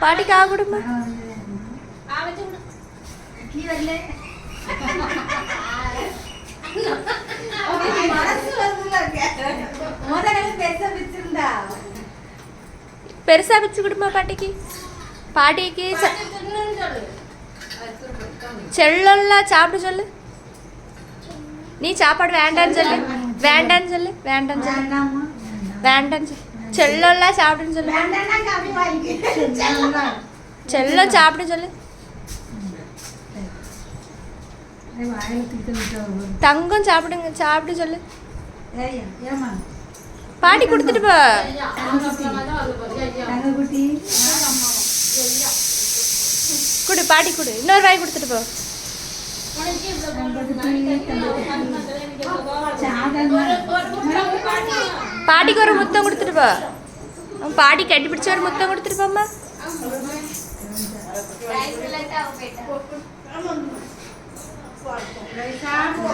పాటి కాకూడమ్మా పెరుసాపిచ్చు కూడా మా పాటికి పాటికి చెల్లొల్ల చాపడు చల్లి నీ చాపాడు వేండాన్ చల్లి వేండాన్ చల్లి వేండాన్ చల్లి వేండాన్ చల్లి செல்லம்லாம் சாப்பிடுன்னு சொல்லு. செல்லம் சாப்பிட சொல்லு. தங்கம் சாப்பிடுங்க சாப்பிட சொல்லு. பாட்டி கொடுத்துட்டு போ. கொடு பாட்டி கொடு. இன்னொரு வாய் கொடுத்துட்டு போ. பாட்டிக்கு ஒரு முத்தம் கொடுத்துட்டு போ. உன் பாட்டி கட்டி பிடிச்ச ஒரு முத்தம் கொடுத்துட்டு போம்மா.